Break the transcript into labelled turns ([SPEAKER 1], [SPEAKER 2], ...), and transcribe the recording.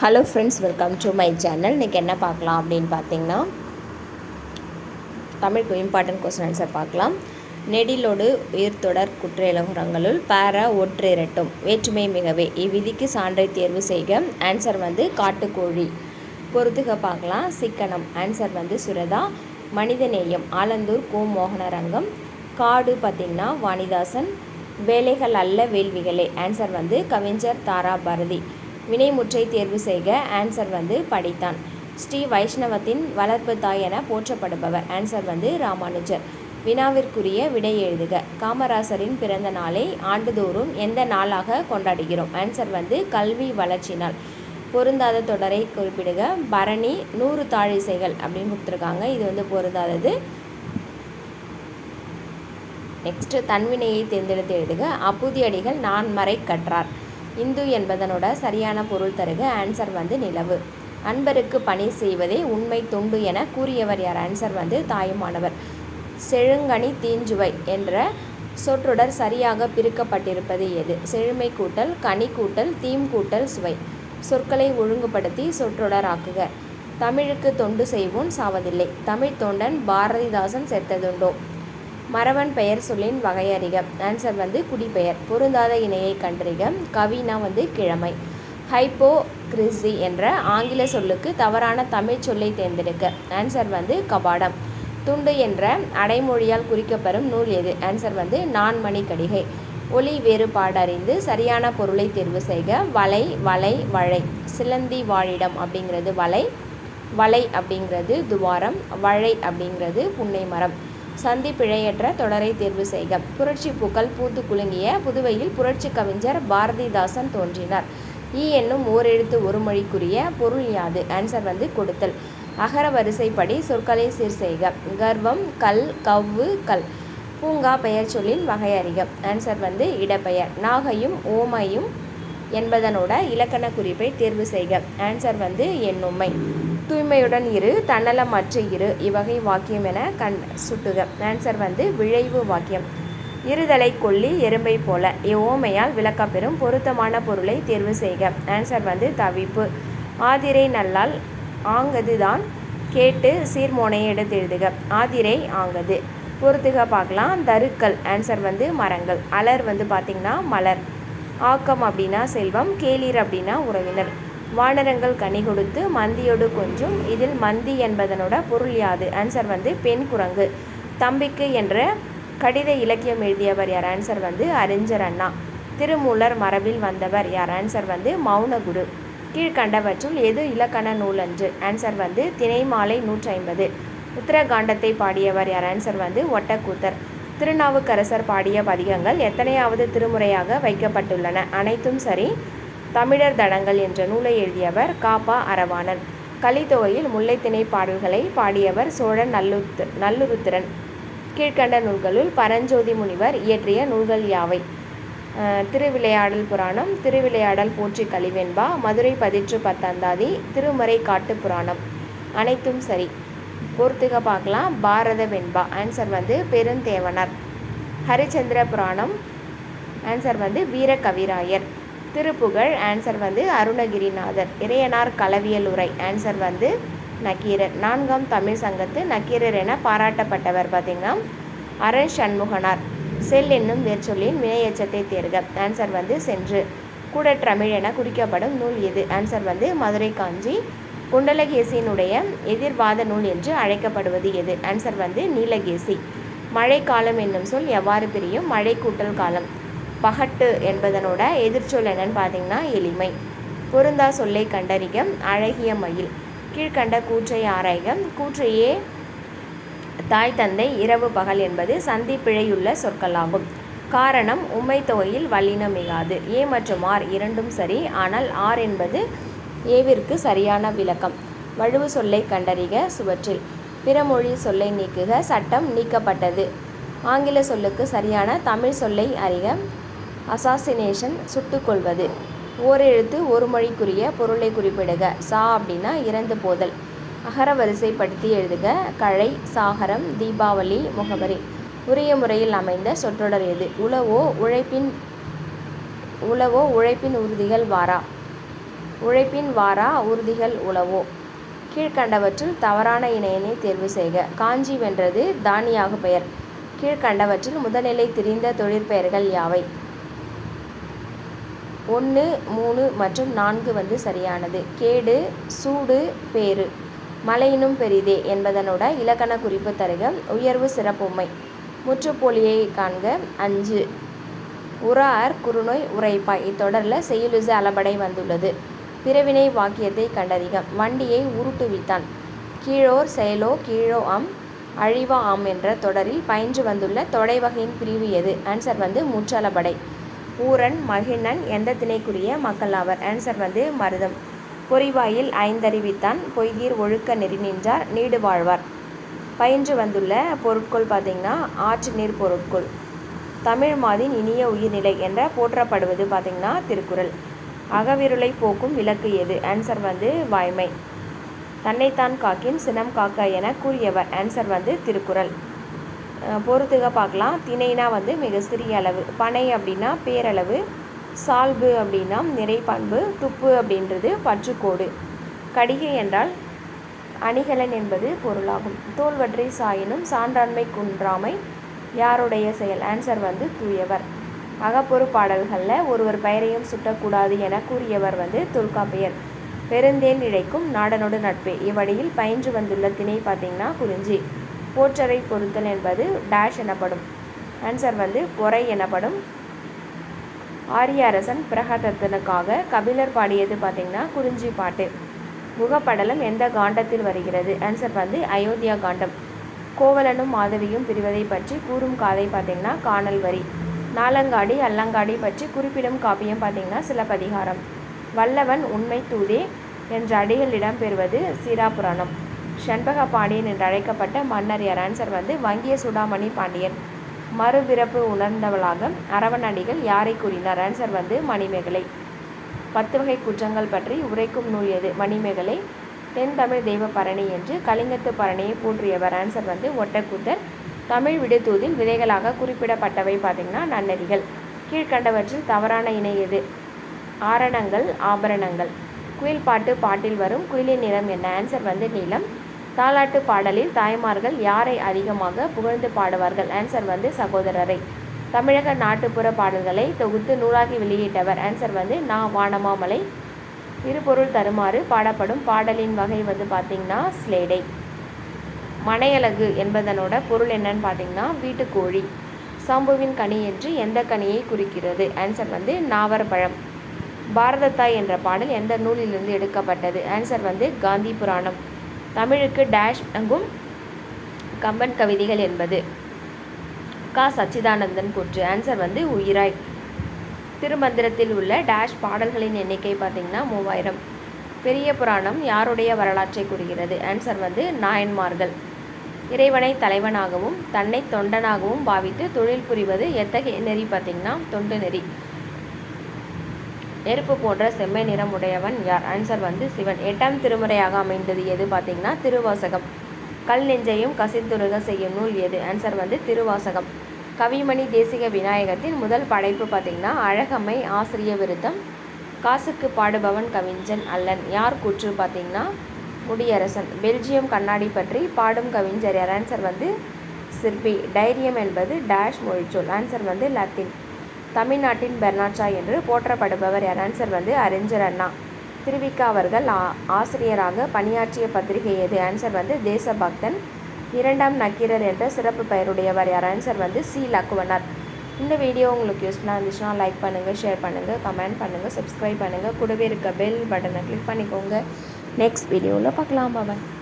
[SPEAKER 1] Hello friends welcome to my channel இன்றைக்கி என்ன பார்க்கலாம் அப்படின்னு பார்த்தீங்கன்னா தமிழுக்கு இம்பார்ட்டன்ட் கொஸ்டின் ஆன்சர் பார்க்கலாம். நெடிலோடு உயிர்த்தொடர் குற்றியலுரங்களுள் பார ஒற்றிரட்டும் வேற்றுமை மிகவே. இவ்விதிக்கு சான்றை தேர்வு செய்க. ஆன்சர் வந்து காட்டுக்கோழி. பொறுத்துக பார்க்கலாம். சிக்கனம். ஆன்சர் வந்து சுரதா. மனிதநேயம் ஆலந்தூர் கோ மோகனரங்கம். காடு பார்த்திங்கன்னா வாணிதாசன். வேலைகள் அல்ல வேள்விகளே. ஆன்சர் வந்து கவிஞர் தாரா பாரதி வினைமுற்றை தேர்வு செய்க. ஆன்சர் வந்து படித்தான். ஸ்ரீ வைஷ்ணவத்தின் வளர்ப்பு தாய் என போற்றப்படுபவர். ஆன்சர் வந்து ராமானுஜர். வினாவிற்குரிய விடை எழுதுக. காமராசரின் பிறந்த நாளை ஆண்டுதோறும் எந்த நாளாக கொண்டாடுகிறோம்? ஆன்சர் வந்து கல்வி வளர்ச்சி நாள் பொருந்தாத தொடரை குறிப்பிடுக. பரணி நூறு தாழிசைகள் அப்படின்னு கொடுத்துருக்காங்க. இது வந்து பொருந்தாதது. நெக்ஸ்ட்டு தன்வினையை தேர்ந்தெடுத்து எழுதுக. அப்புதியடிகள் நான் மறை கற்றார். இந்து என்பதனோட சரியான பொருள் தருக ஆன்சர் வந்து நிலவு. அன்பருக்கு பணி செய்வதே உண்மை தொண்டு என கூறியவர் யார்? ஆன்சர் வந்து தாயுமானவர். செழுங்கனி தீஞ்சுவை என்ற சொற்றொடர் சரியாக பிரிக்கப்பட்டிருப்பது எது? செழுமை கூட்டல் கனி கூட்டல் தீம் கூட்டல் சுவை. சொற்களை ஒழுங்குபடுத்தி சொற்றொடராக்குக தமிழுக்கு தொண்டு செய்வோன் சாவதில்லை. தமிழ் தொண்டன் பாரதிதாசன் செத்ததுண்டோ? மறவன் பெயர் சொல்லின் வகையறிக ஆன்சர் வந்து குடிபெயர். பொருந்தாத இணையை கண்டறிக. கவினா வந்து கிழமை. ஹைப்போ கிரிசி என்ற ஆங்கில சொல்லுக்கு தவறான தமிழ் சொல்லை தேர்ந்தெடுக்க. ஆன்சர் வந்து கபாடம். துண்டு என்ற அடைமொழியால் குறிக்கப்பெறும் நூல் எது? ஆன்சர் வந்து நான்மணி கடிகை. ஒளி வேறுபாடறிந்து சரியான பொருளை தேர்வு செய்க. வலை வலை வழை. சிலந்தி வாழிடம் அப்படிங்கிறது வலை. வலை அப்படிங்கிறது துவாரம். வழை அப்படிங்கிறது புன்னை மரம். சந்தி பிழையற்ற தொடரை தேர்வு செய்க. புரட்சி பூக்கள் பூத்து குலுங்கிய புதுவையில் புரட்சி கவிஞர் பாரதிதாசன் தோன்றினார். ஈ என்னும் ஓரெழுத்து ஒரு மொழிக்குரிய பொருள் யாது? ஆன்சர் வந்து கொடுத்தல். அகர வரிசைப்படி சொற்களை சீர் செய்க. கர்வம் கல் கவ்வு கல். பூங்கா பெயர் சொல்லின் வகை அறிக. ஆன்சர் வந்து இடப்பெயர். நாகையும் ஓமையும் என்பதனோட இலக்கண குறிப்பை தேர்வு செய்க. ஆன்சர் வந்து எண்ணுமை. தூய்மையுடன் இரு தன்னலமற்று இரு. இவ்வகை வாக்கியம் என கண் சுட்டுக. ஆன்சர் வந்து விழைவு வாக்கியம். இருதலை கொல்லி எறும்பை போல. இவ்வோமையால் விளக்கப்பெறும் பொருத்தமான பொருளை தேர்வு செய்க. ஆன்சர் வந்து தவிப்பு. ஆதிரை நல்லால் ஆங்கது தான் கேட்டு சீர்மோனையை எடுத்து எழுதுக. ஆதிரை ஆங்கது. பொறுத்துக பார்க்கலாம். தருக்கள். ஆன்சர் வந்து மரங்கள். அலர் வந்து பார்த்திங்கன்னா மலர். ஆக்கம் அப்படின்னா செல்வம். கேளீர் அப்படின்னா உறவினர். வானரங்கள் கனி கொடுத்து மந்தியோடு கொஞ்சம். இதில் மந்தி என்பதனோட பொருள் யாது? ஆன்சர் வந்து பெண் குரங்கு. தம்பிக்கு என்ற கடித இலக்கியம் எழுதியவர் யார்? ஆன்சர் வந்து அறிஞர் அண்ணா. திருமூலர் மரபில் வந்தவர் யார்? ஆன்சர் வந்து மௌனகுரு கீழ்கண்டவற்றுள் எது இலக்கண நூல் அன்று. ஆன்சர் வந்து திணைமாலை நூற்றி ஐம்பது உத்தரகாண்டத்தை பாடியவர் யார்? ஆன்சர் வந்து ஒட்டக்கூத்தர். திருநாவுக்கரசர் பாடிய பதிகங்கள் எத்தனையாவது திருமுறையாக வைக்கப்பட்டுள்ளன? அனைத்தும் சரி. தமிழர் தடங்கள் என்ற நூலை எழுதியவர் காப்பா அரவாணன். கலித்தொகையில் முல்லைத்திணை பாடல்களை பாடியவர் சோழன் நல்லுத்து நல்லுருத்திரன். கீழ்கண்ட நூல்களுள் பரஞ்சோதி முனிவர் இயற்றிய நூல்கள் யாவை? திருவிளையாடல் புராணம் திருவிளையாடல் போற்றி கலிவெண்பா மதுரை பதிற்று பத்தந்தாதி திருமறை காட்டு புராணம். அனைத்தும் சரி. பொறுத்துக பார்க்கலாம். பாரத வெண்பா. ஆன்சர் வந்து பெருந்தேவனார். ஹரிச்சந்திர புராணம். ஆன்சர் வந்து வீர கவிராயர் திருப்புகழ் ஆன்சர் வந்து அருணகிரிநாதர். இறையனார் கலவியல் உரை ஆன்சர் வந்து நக்கீரர். நான்காம் தமிழ் சங்கத்து நக்கீரர் என பாராட்டப்பட்டவர் பார்த்திங்கன்னா அரண் சண்முகனார். செல் என்னும் வேர்ச்சொல்லின் வினையச்சத்தை தேர்க. ஆன்சர் வந்து சென்று. கூடற்றமிழ் என குறிக்கப்படும் நூல் எது ஆன்சர் வந்து மதுரை காஞ்சி குண்டலகேசியினுடைய எதிர்வாத நூல் என்று அழைக்கப்படுவது எது? ஆன்சர் வந்து நீலகேசி. மழைக்காலம் என்னும் சொல் எவ்வாறு பிரியும்? மழை கூட்டல் காலம். பகட்டு என்பதனோட எதிர்ச்சொல் என்னன்னு பார்த்தீங்கன்னா எளிமை. பொருந்தா சொல்லை கண்டறிக அழகிய மயில். கீழ்கண்ட கூற்றை ஆராய்க கூற்றையே தாய் தந்தை இரவு பகல் என்பது சந்தி பிழையுள்ள சொற்களாகும். காரணம் உண்மை தொகையில் வல்லினம் மிகாது. ஏ மற்றும் ஆர் இரண்டும் சரி ஆனால் ஆர் என்பது ஏவிற்கு சரியான விளக்கம். வழுவு சொல்லை கண்டறிக சுவற்றில். பிறமொழி சொல்லை நீக்குக சட்டம் நீக்கப்பட்டது. ஆங்கில சொல்லுக்கு சரியான தமிழ் சொல்லை அறிக. அசாசினேஷன் சுட்டுக்கொள்வது. ஓரெழுத்து ஒரு மொழிக்குரிய பொருளை குறிப்பிடுக. சா அப்படின்னா இறந்து போதல். அகர வரிசைப்படுத்தி எழுதுக. கழை சாகரம் தீபாவளி முகவரி. உரிய முறையில் அமைந்த சொற்றொடர் எது? உளவோ உழைப்பின் உளவோ உழைப்பின் உறுதிகள் வாரா? உழைப்பின் வாரா உறுதிகள் உளவோ? கீழ்கண்டவற்றில் தவறான இணையனை தேர்வு செய்க. காஞ்சி வென்றது தானியாக பெயர். கீழ்கண்டவற்றில் முதல்நிலை திரிந்த தொழிற்பெயர்கள் யாவை? ஒன்று மூணு மற்றும் நான்கு வந்து சரியானது. கேடு சூடு பேரு மலையினும் பெரிதே என்பதனோட இலக்கண குறிப்பு தருக. உயர்வு சிறப்புமை. முற்றுப்போலியை காண்க. அஞ்சு. உறார் குறுநோய் உரைப்பாய் இத்தொடரில் செய்யுளிசு அளபடை வந்துள்ளது. பிறவினை வாக்கியத்தை கண்டறிக. வண்டியை உருட்டுவித்தான். கீழோர் செயலோ கீழோ ஆம். அழிவா ஆம் என்ற தொடரில் பயின்று வந்துள்ள தொடை வகையின் பிரிவு எது? ஆன்சர் வந்து முற்றளபடை. பூரன் மகிழன் எந்த திணைக்குரிய மக்கள் ஆவர்? ஆன்சர் வந்து மருதம். பொறிவாயில் ஐந்தறிவித்தான் பொய்கீர் ஒழுக்க நெறி நின்றார் நீடு வாழ்வார். பயின்று வந்துள்ள பொருட்கள் பார்த்திங்கன்னா ஆற்று நீர் பொருட்கள். தமிழ் மாதின் இனிய உயிர்நிலை என்ற போற்றப்படுவது பார்த்திங்கன்னா திருக்குறள். அகவிருளை போக்கும் விளக்கு எது? ஆன்சர் வந்து வாய்மை. தன்னைத்தான் காக்கின் சினம் காக்க என கூறியவர். ஆன்சர் வந்து திருக்குறள். பொறுத்துக பார்க்கலாம். திணைனா வந்து மிக சிறிய அளவு. பனை அப்படின்னா பேரளவு. சால்பு அப்படின்னா நிறைப்பண்பு துப்பு அப்படின்றது பற்றுக்கோடு. கடிகை என்றால் அணிகலன் என்பது பொருளாகும். தோல்வற்றை சாயினும் சான்றாண்மை குன்றாமை யாருடைய செயல்? ஆன்சர் வந்து தூயவர். அகப்பொரு பாடல்களில் ஒருவர் பெயரையும் சுட்டக்கூடாது என கூறியவர் வந்து தொல்காப்பியர். பெருந்தேன் இழைக்கும் நாடனோடு நட்பே. இவ்வழியில் பயின்று வந்துள்ள திணை பார்த்திங்கன்னா குறிஞ்சி. போற்றரை பொருத்தல் என்பது டேஷ் எனப்படும். ஆன்சர் வந்து பொறை எனப்படும். ஆரிய அரசன் பிரகதத்தனுக்காக கபிலர் பாடியது பார்த்திங்கன்னா குறிஞ்சி பாட்டு. முகப்படலம் எந்த காண்டத்தில் வருகிறது? ஆன்சர் வந்து அயோத்தியா காண்டம். கோவலனும் மாதவியும் பிரிவதை பற்றி கூறும் காதை பார்த்திங்கன்னா காணல் வரி. நாலங்காடி அல்லங்காடி பற்றி குறிப்பிடும் காப்பியம் பார்த்திங்கன்னா சிலப்பதிகாரம். வல்லவன் உண்மை தூதே என்ற அடிகளிடம் பெறுவது சீராபுராணம் செண்பக பாண்டியன் என்று அழைக்கப்பட்ட மன்னர் யார் ஆன்சர் வந்து வங்கிய சுடாமணி பாண்டியன். மறுபிறப்பு உணர்ந்தவளாக அரவணடிகள் யாரை கூறினார்? ஆன்சர் வந்து மணிமேகலை. பத்து வகை குற்றங்கள் பற்றி உரைக்கும் நூல் எது? மணிமேகலை தென் தமிழ் தெய்வ பரணி என்று கலிங்கத்து பரணியை போற்றியவர். ஆன்சர் வந்து ஒட்டக்கூத்தர். தமிழ் விடுதூதில் விதைகளாக குறிப்பிடப்பட்டவை பார்த்திங்கன்னா நன்னதிகள் கீழ்கண்டவற்றில் தவறான இணை எது? ஆரணங்கள் ஆபரணங்கள். குயில் பாட்டு பாட்டில் வரும் குயிலின் நிறம் என்ன? ஆன்சர் வந்து நீளம் தாலாட்டு பாடலில் தாய்மார்கள் யாரை அதிகமாக புகழ்ந்து பாடுவார்கள்? ஆன்சர் வந்து சகோதரரை. தமிழக நாட்டுப்புற பாடல்களை தொகுத்து நூலாகி வெளியிட்டவர். ஆன்சர் வந்து நா. வானமாமலை. இருபொருள் தருமாறு பாடப்படும் பாடலின் வகை வந்து பார்த்திங்கன்னா ஸ்லேடை. மனையழகு என்பதனோட பொருள் என்னன்னு பார்த்தீங்கன்னா வீட்டுக்கோழி. சாம்புவின் கனி என்று எந்த கனியை குறிக்கிறது? ஆன்சர் வந்து நாவற்பழம். பாரதத்தாய் என்ற பாடல் எந்த நூலிலிருந்து எடுக்கப்பட்டது? ஆன்சர் வந்து காந்தி புராணம். தமிழுக்கு டேஷ் அங்கும் கம்பன் கவிதைகள் என்பது. கா. சச்சிதானந்தன் கூற்று. ஆன்சர் வந்து உயிராய். திருமந்திரத்தில் உள்ள டேஷ் பாடல்களின் எண்ணிக்கை பார்த்திங்கன்னா மூவாயிரம். பெரிய புராணம் யாருடைய வரலாற்றை கூறுகிறது? ஆன்சர் வந்து நாயன்மார்கள். இறைவனை தலைவனாகவும் தன்னை தொண்டனாகவும் பாவித்து தொழில் புரிவது எத்தகைய நெறி பார்த்திங்கன்னா தொண்டு நெறி. நெருப்பு போன்ற செம்மை நிறம் உடையவன் யார்? ஆன்சர் வந்து சிவன். எட்டாம் திருமுறையாக அமைந்தது எது பார்த்திங்கன்னா திருவாசகம். கல் நெஞ்சையும் கசிந்துருக செய்யும் நூல் எது? ஆன்சர் வந்து திருவாசகம். கவிமணி தேசிக விநாயகத்தின் முதல் படைப்பு பார்த்திங்கன்னா அழகம்மை ஆசிரிய விருத்தம் காசுக்கு பாடுபவன் கவிஞன் அல்லன். யார் கூற்று பார்த்திங்கன்னா முடியரசன். பெல்ஜியம் கண்ணாடி பற்றி பாடும் கவிஞர் யார்? ஆன்சர் வந்து சிற்பி. டைரியம் என்பது டேஷ் மொழிச்சொல். ஆன்சர் வந்து லத்தீன் தமிழ்நாட்டின் பெர்னாட்சா என்று போற்றப்படுபவர் யார் ஆன்சர் வந்து அறிஞர் அண்ணா. திருவிக்கா அவர்கள் ஆசிரியராக பணியாற்றிய பத்திரிகை எது? ஆன்சர் வந்து தேசபக்தன் இரண்டாம் நக்கீரர் என்ற சிறப்பு பெயருடையவர் யார்? ஆன்சர் வந்து சி. லக்குவனார் இந்த வீடியோ உங்களுக்கு யூஸ்ஃபுல்லாக இருந்துச்சுன்னா லைக் பண்ணுங்கள் ஷேர் பண்ணுங்கள் கமெண்ட் பண்ணுங்கள் சப்ஸ்கிரைப் பண்ணுங்கள் கூடவே இருக்க பெல் பட்டனை கிளிக் பண்ணிக்கோங்க. நெக்ஸ்ட் வீடியோவில் பார்க்கலாம். பாய்